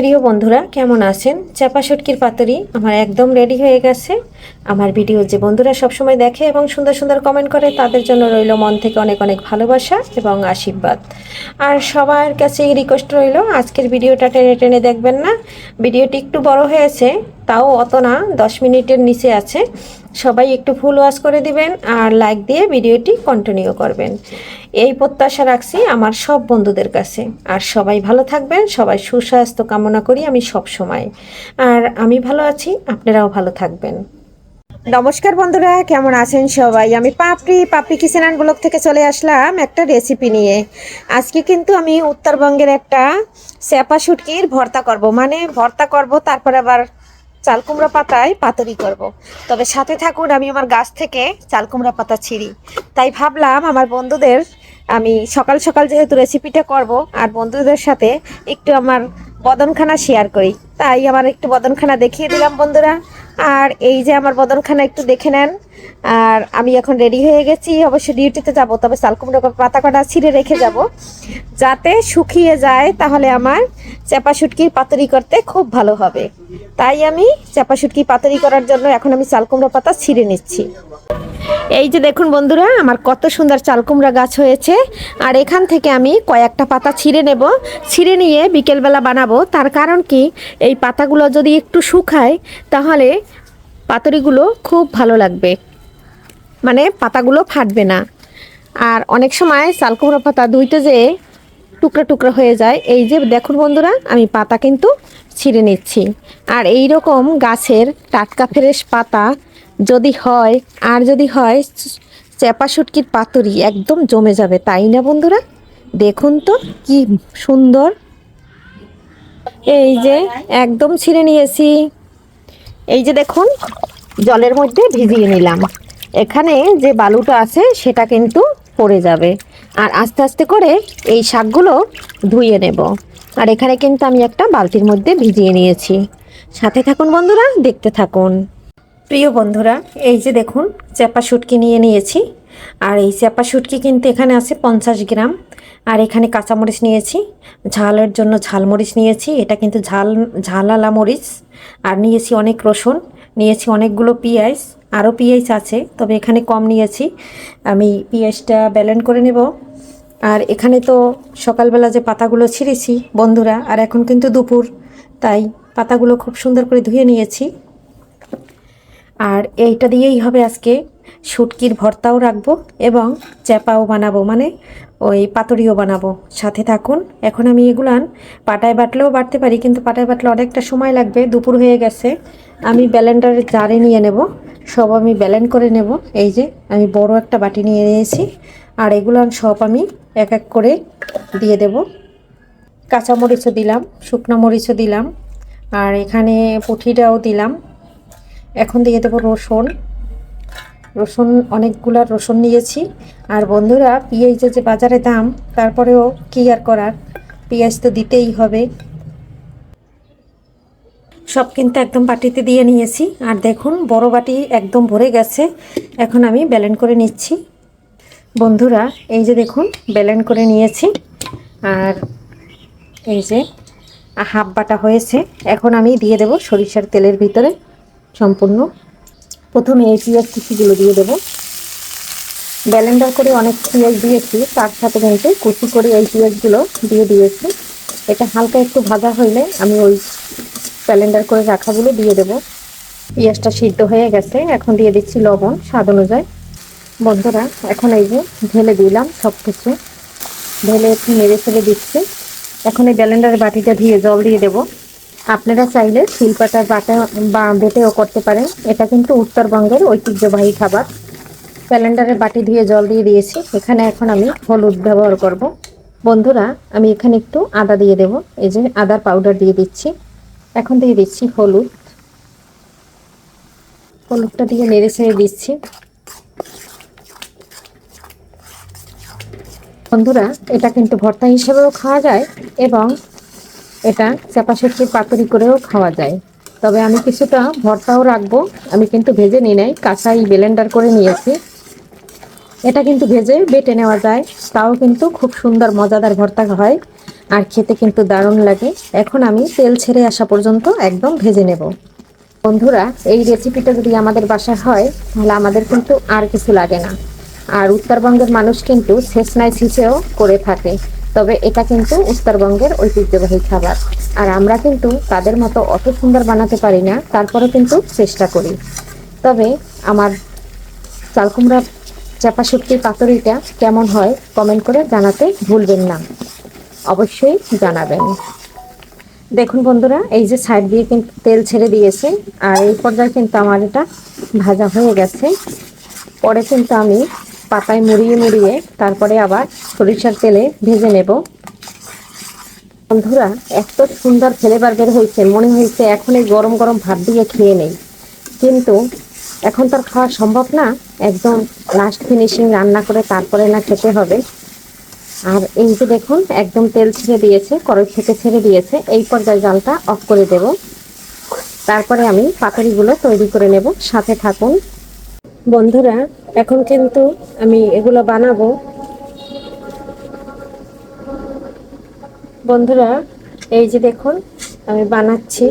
প্রিয় বন্ধুরা, কেমন আছেন? চাপা শুটকির পাতরি আমার একদম রেডি হয়ে গেছে। আমার ভিডিও যে বন্ধুরা সবসময় দেখে এবং সুন্দর সুন্দর কমেন্ট করে, তাদের জন্য রইল মন থেকে অনেক অনেক ভালোবাসা এবং আশীর্বাদ। আর সবার কাছে রিকোয়েস্ট রইল, আজকের ভিডিওটা টেনে টেনে দেখবেন না। ভিডিওটি একটু বড় হয়েছে তাও অত না, দশ মিনিটের নিচে আছে। সবাই একটু ফুল ওয়াশ করে দিবেন আর লাইক দিয়ে ভিডিওটি কন্টিনিউ করবেন। এই প্রত্যাশা রাখছি আমার সব বন্ধুদের কাছে। আর সবাই ভালো থাকবেন, সবাই সুস্বাস্থ্য কামনা করি আমি সব সময়। আর আমি ভালো আছি, আপনারাও ভালো থাকবেন। নমস্কার বন্ধুরা, কেমন আছেন সবাই? আমি Papri Papri kitchen and blog থেকে চলে আসলাম একটা রেসিপি নিয়ে। আজকে কিন্তু আমি উত্তরবঙ্গের একটা স্যাপা শুটকির ভর্তা করব। মানে ভর্তা করব, তারপর আবার চাল কুমড়া পাতায় পাতুরি করব। তবে সাথে থাকুন, আমি আমার গাছ থেকে চাল কুমড়া পাতা ছিঁড়ি। তাই ভাবলাম আমার বন্ধুদের, আমি সকাল সকাল যেহেতু রেসিপিটা করব, আর বন্ধুদের সাথে একটু আমার বদনখানা শেয়ার করি। তাই আমার একটু বদনখানা দেখিয়ে দিলাম বন্ধুরা। আর এই যে আমার বদনখানা একটু দেখে নেন। আর আমি এখন রেডি হয়ে গেছি। অবশ্যই ডিউটিতে যাব, তবে চালকুমড়া পাতা কটা ছিঁড়ে রেখে যাব। যাতে শুকিয়ে যায়, তাহলে আমার চাপা শুটকির পাতুরি করতে খুব ভালো হবে। তাই আমি চাপা শুটকি পাতুরি করার জন্য এখন আমি সালকুমড়ো পাতা ছিঁড়ে নিচ্ছি। এই যে দেখুন বন্ধুরা, আমার কত সুন্দর চালকুমড়া গাছ হয়েছে। আর এখান থেকে আমি কয়েকটা পাতা ছিঁড়ে নেব। ছিঁড়ে নিয়ে বিকেলবেলা বানাবো। তার কারণ কি, এই পাতাগুলো যদি একটু শুকায়, তাহলে পাতুরিগুলো খুব ভালো লাগবে। মানে পাতাগুলো ফাটবে না। আর অনেক সময় চালকুমড়া পাতা দুইটা যে টুকরা টুকরা হয়ে যায়। এই যে দেখুন বন্ধুরা, আমি পাতা কিন্তু ছিঁড়ে নিচ্ছি। আর এই রকম গাছের টাটকা ফ্রেশ পাতা যদি হয়, আর যদি হয় চেপা শুটকির পাতুরি একদম জমে যাবে, তাই না বন্ধুরা? দেখুন তো কি সুন্দর। এই যে একদম ছিঁড়ে নিয়েছি। এই যে দেখুন, জলের মধ্যে ভিজিয়ে নিলাম। এখানে যে বালুটা আছে, সেটা কিন্তু পড়ে যাবে। আর আস্তে আস্তে করে এই শাকগুলো ধুয়ে নেব। আর এখানে কিন্তু আমি একটা বালতির মধ্যে ভিজিয়ে নিয়েছি। সাথে থাকুন বন্ধুরা, দেখতে থাকুন। প্রিয় বন্ধুরা, এই যে দেখুন, চ্যাপা শুটকি নিয়ে নিয়েছি। আর এই চ্যাপা শুটকি কিন্তু এখানে আছে পঞ্চাশ গ্রাম। আর এখানে কাঁচামরিচ নিয়েছি। ঝালের জন্য ঝালমরিচ নিয়েছি। এটা কিন্তু ঝাল, ঝালালা মরিচ। আর নিয়েছি অনেক রসুন, নিয়েছি অনেকগুলো পেঁয়াজ। আরও পেঁয়াজ আছে, তবে এখানে কম নিয়েছি। আমি পেঁয়াজটা ব্যালেন্ড করে নেব। আর এখানে তো সকালবেলা যে পাতাগুলো ছিঁড়েছি, বন্ধুরা, আর এখন কিন্তু দুপুর, তাই পাতাগুলো খুব সুন্দর করে ধুয়ে নিয়েছি। আর এইটা দিয়েই হবে আজকে। শুটকির ভর্তাও রাখব এবং চ্যাপাও বানাবো মানে ওই পাতুরিও বানাবো। সাথে থাকুন, এখন আমি এগুলান পাটায় বাটলেও বাটতে পারি, কিন্তু পাটায় বাটলে অনেকটা সময় লাগবে, দুপুর হয়ে গেছে। আমি ব্যালেন্ডারের জারে নিয়ে নেব, সব আমি ব্যালেন্ড করে নেব। এই যে, আমি বড় একটা বাটি নিয়ে নিয়েছি, আর এগুলান সব আমি এক এক করে দিয়ে দেব। কাঁচামরিচও দিলাম, শুকনো মরিচও দিলাম, আর এখানে পুঁঠিটাও দিলাম। এখন দিয়ে দেবো রসুন। রসুন, অনেকগুলো রসুন নিয়েছি। আর বন্ধুরা, পেঁয়াজের যে বাজারে দাম, তারপরেও কী আর করার? পেঁয়াজ তো দিতেই হবে। সব কিন্তু একদম বাটিতে দিয়ে নিয়েছি। আর দেখুন, বড় বাটি একদম ভরে গেছে। এখন আমি ব্যালেন্ড করে নিচ্ছি। বন্ধুরা, এই যে দেখুন ব্যালেন্ড করে নিয়েছি। আর এই যে হাফ বাটা হয়েছে। এখন আমি দিয়ে দেব সরিষার তেলের ভিতরে। সম্পূর্ণ। প্রথমে এই পেঁয়াজ কুচিগুলো দিয়ে দেবো। ব্যালেন্ডার করে অনেক পেঁয়াজ দিয়েছি তার সাথে কিন্তু কুচি করে এই পেঁয়াজগুলো দিয়ে দিয়েছি। এটা হালকা একটু ভাজা হইলে আমি ওই ব্যালেন্ডার করে রাখাগুলো দিয়ে দেবো। পেঁয়াজটা সিদ্ধ হয়ে গেছে, এখন দিয়ে দিচ্ছি লবণ স্বাদ অনুযায়ী। বন্ধুরা, এখন এই যে ঢেলে দিলাম সব কিছু ঢেলে একটু নেড়ে ফেলে দিচ্ছি। এখন এই ব্যালেন্ডারের বাটিটা ধুয়ে জল দিয়ে দেবো। আপনারা চাইলে শিলপাটার বাটা, বা বেটেও করতে পারেন। এটা কিন্তু উত্তরবঙ্গের ঐতিহ্যবাহী খাবার। ক্যালেন্ডারের বাটি ধুয়ে জল দিয়ে দিয়েছি। এখানে এখন আমি হলুদ ব্যবহার করব। বন্ধুরা, আমি এখানে একটু আদা দিয়ে দেব। এই যে আদার পাউডার দিয়ে দিচ্ছি। এখন দিয়ে দিচ্ছি হলুদ। হলুদটা দিয়ে নেড়ে ছেড়ে দিচ্ছি। বন্ধুরা, এটা কিন্তু ভর্তা হিসেবেও খাওয়া যায় এবং এটা চাপা শুটকির পাতুরি করেও খাওয়া যায়। তবে আমি কিছুটা ভর্তাও রাখব। আমি কিন্তু ভেজে নিই নাই, কাঁচাই ব্লেন্ডার করে নিয়েছি। এটা কিন্তু ভেজে বেটে নেওয়া যায়। তাও কিন্তু খুব সুন্দর, মজাদার ভর্তা হয়। আর খেতে কিন্তু দারুণ লাগে। এখন আমি তেল ছেড়ে আসা পর্যন্ত একদম ভেজে নেব। বন্ধুরা, এই রেসিপিটা যদি আমাদের বাসায় হয়, তাহলে আমাদের কিন্তু আর কিছু লাগে না। আর উত্তরবঙ্গের মানুষ কিন্তু শেষনাই শিশেও করে থাকে। তবে এটা কিন্তু উত্তরবঙ্গের ঐতিহ্যবাহী খাবার। আর আমরা কিন্তু তাদের মতো অত সুন্দর বানাতে পারি না তারপরে কিন্তু চেষ্টা করি। তবে আমার চালকুমড়া চাপা শুটকির পাতুরিটা কেমন হয় কমেন্ট করে জানাতে ভুলবেন না। অবশ্যই জানাবেন। দেখুন বন্ধুরা, এই যে সাইড দিয়ে কিন্তু তেল ছেড়ে দিয়েছে, আর এই পর্যায়ে কিন্তু আমার এটা ভাজা হয়ে গেছে। পরে কিন্তু আমি পাতায় মুড়িয়ে মুড়িয়ে তারপরে আবার সরিষার তেলে ভেজে নেব। বন্ধুরা, এত সুন্দর ফ্লেভার বের হয়েছে, মনে হয়েছে এখন এই গরম গরম ভাত দিয়ে খেয়ে নেই। কিন্তু এখন তো আর খাওয়া সম্ভব না, একদম লাস্ট ফিনিশিং রান্না করে তারপরে না খেতে হবে। আর এই যে দেখুন, একদম তেল ছেড়ে দিয়েছে, কড়াই থেকে ছেড়ে দিয়েছে, এই পর্যায়ে জালটা অফ করে দেব। তারপরে আমি পাতুরিগুলো তৈরি করে নেব, সাথে থাকুন। বন্ধুরা এখন কিন্তু আমি এগুলো বানাবো। বন্ধুরা, এই যে দেখুন, আমি বানাচ্ছি।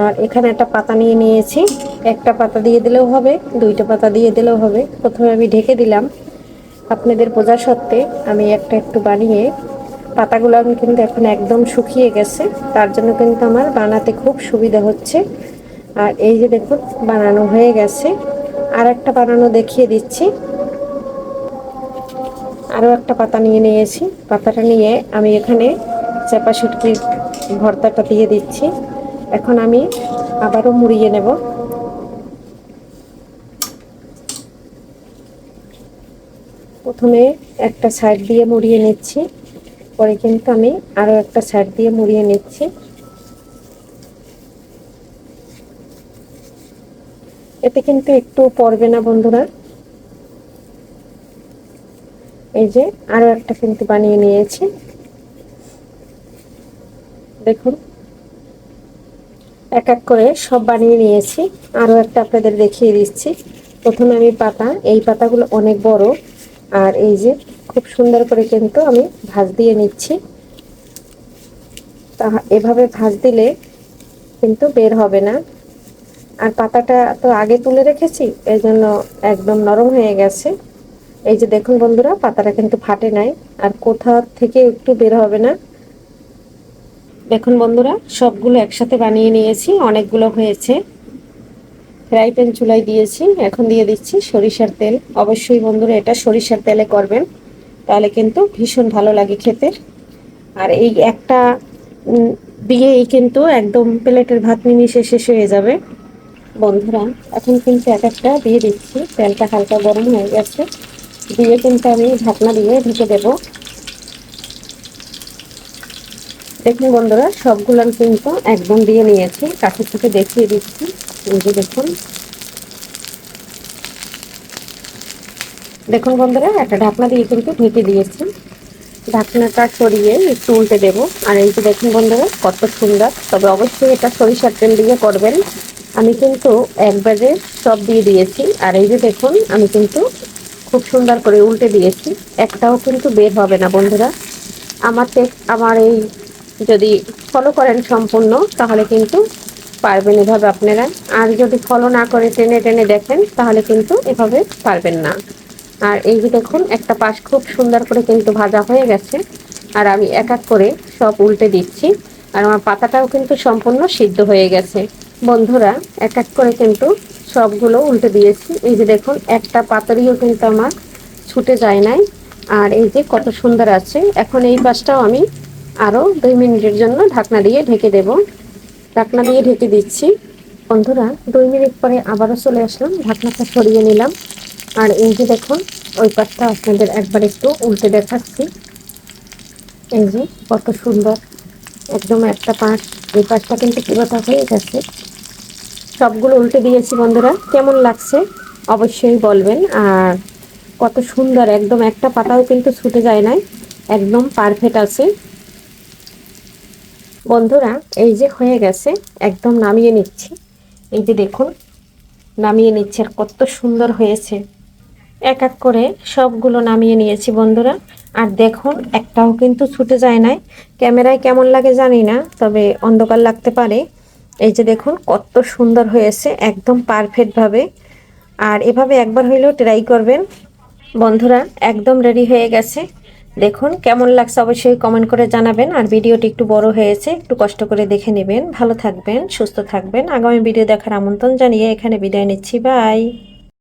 আর এখানে একটা পাতা নিয়ে নিয়েছি। একটা পাতা দিয়ে দিলেও হবে, দুইটা পাতা দিয়ে দিলেও হবে। প্রথমে আমি ঢেকে দিলাম। আপনাদের বোঝা সত্ত্বে আমি একটা একটু বানিয়ে, পাতাগুলো আমি কিন্তু এখন একদম শুকিয়ে গেছে। তার জন্য কিন্তু আমার বানাতে খুব সুবিধা হচ্ছে। আর এই যে দেখুন, বানানো হয়ে গেছে। আর একটা বানানো দেখিয়ে দিচ্ছি। আরও একটা পাতা নিয়ে নিয়েছি। পাতাটা নিয়ে আমি এখানে চাপা শুটকির ভর্তাটা দিয়ে দিচ্ছি। এখন আমি আবারও মুড়িয়ে নেব। প্রথমে একটা সাইড দিয়ে মুড়িয়ে নিচ্ছি। পরে কিন্তু আমি আরও একটা সাইড দিয়ে মুড়িয়ে নিচ্ছি। এতে কিন্তু একটু পড়বে না বন্ধুরা। এই যে আরও একটা কিন্তু বানিয়ে নিয়েছি। দেখুন। এক এক করে সব বানিয়ে নিয়েছি। আরও একটা আপনাদের দেখিয়ে দিচ্ছি। প্রথমে আমি পাতা, এই পাতাগুলো অনেক বড়। আর এই যে খুব সুন্দর করে কিন্তু আমি ভাজ দিয়ে নিচ্ছি। তা এভাবে ভাজ দিলে কিন্তু বের হবে না। আর পাতাটা তো আগে তুলে রেখেছি এই জন্য একদম নরম হয়ে গেছে। এই যে দেখুন বন্ধুরা, পাতাটা কিন্তু ফাটে নাই, আর কোথা থেকে একটু বের হবে না। দেখুন বন্ধুরা, সবগুলো একসাথে বানিয়ে নিয়েছি, অনেকগুলো হয়েছে। ফ্রাই প্যান চুলাই দিয়েছি, এখন দিয়ে দিচ্ছি সরিষার তেল। অবশ্যই বন্ধুরা, এটা সরিষার তেলে করবেন, তাহলে কিন্তু ভীষণ ভালো লাগে খেতে। আর এই একটা দিয়েই কিন্তু একদম প্লেটের ভাত নিমিশে শেষ হয়ে যাবে। বন্ধুরা, এখন কিন্তু এক একটা দিয়ে দিচ্ছি। তেলটা হালকা গরম হয়ে গেছে। দিয়ে কিন্তু আমি ঢাকনা দিয়ে ঢেকে দেব। দেখুন বন্ধুরা, সবগুলো কিন্তু একদম দিয়ে নিয়েছি। কাছে থেকে দেখিয়ে দিচ্ছি। যে দেখুন। দেখুন বন্ধুরা, একটা ঢাকনা দিয়ে কিন্তু ঢেকে দিয়েছি। ঢাকনাটা সরিয়ে একটু উল্টে দেবো। আর এই যে দেখুন বন্ধুরা, কত সুন্দর। তবে অবশ্যই এটা সরিষার তেল দিয়ে করবেন। আমি কিন্তু একবারে সব দিয়ে দিয়েছি। আর এই যে দেখুন, আমি কিন্তু খুব সুন্দর করে উল্টে দিয়েছি। একটাও কিন্তু বের হবে না, বন্ধুরা। আমার আমার এই যদি ফলো করেন সম্পূর্ণ, তাহলে কিন্তু পারবেন এভাবে আপনারা। আর যদি ফলো না করে টেনে টেনে দেখেন, তাহলে কিন্তু এভাবে পারবেন না। আর এই যে দেখুন, একটা পাশ খুব সুন্দর করে কিন্তু ভাজা হয়ে গেছে। আর আমি এক এক করে সব উল্টে দিচ্ছি। আর আমার পাতাটাও কিন্তু সম্পূর্ণ সিদ্ধ হয়ে গেছে। বন্ধুরা, এক এক করে কিন্তু সবগুলো উল্টে দিয়েছি। এই যে দেখুন, একটা পাতারিও কিন্তু আমার ছুটে যায় নাই। আর এই যে কত সুন্দর আছে। এখন এই পাশটাও আমি আরও দুই মিনিটের জন্য ঢাকনা দিয়ে ঢেকে দেব। ঢাকনা দিয়ে ঢেকে দিচ্ছি। বন্ধুরা, দুই মিনিট পরে আবারও চলে আসলাম। ঢাকনাটা সরিয়ে নিলাম। আর এই যে দেখুন, ওই পাশটা আপনাদের একবার একটু উল্টে দেখাচ্ছি। এই যে কত সুন্দর, একদম একটা পাশ, এই পাশটা কিন্তু পুরোটা হয়ে গেছে। সবগুলো উল্টে দিয়েছি বন্ধুরা। কেমন লাগছে অবশ্যই বলবেন। আর কত সুন্দর, একদম একটা পাতাও কিন্তু ছুটে যায় নাই। একদম পারফেক্ট আছে। বন্ধুরা, এই যে হয়ে গেছে, একদম নামিয়ে নিচ্ছি। এই যে দেখুন, নামিয়ে নিচ্ছে আর কত সুন্দর হয়েছে। এক এক করে সবগুলো নামিয়ে নিয়েছি বন্ধুরা। আর দেখুন, একটাও কিন্তু ছুটে যায় নাই। ক্যামেরায় কেমন লাগে জানি না, তবে অন্ধকার লাগতে পারে। এই যে দেখুন, কত সুন্দর হয়েছে, একদম পারফেক্টভাবে আর এভাবে একবার হইলেও ট্রাই করবেন। বন্ধুরা, একদম রেডি হয়ে গেছে। দেখুন, কেমন লাগছে অবশ্যই কমেন্ট করে জানাবেন। আর ভিডিওটি একটু বড় হয়েছে, একটু কষ্ট করে দেখে নেবেন। ভালো থাকবেন, সুস্থ থাকবেন। আগামী ভিডিও দেখার আমন্ত্রণ জানিয়ে এখানে বিদায় নিচ্ছি। বাই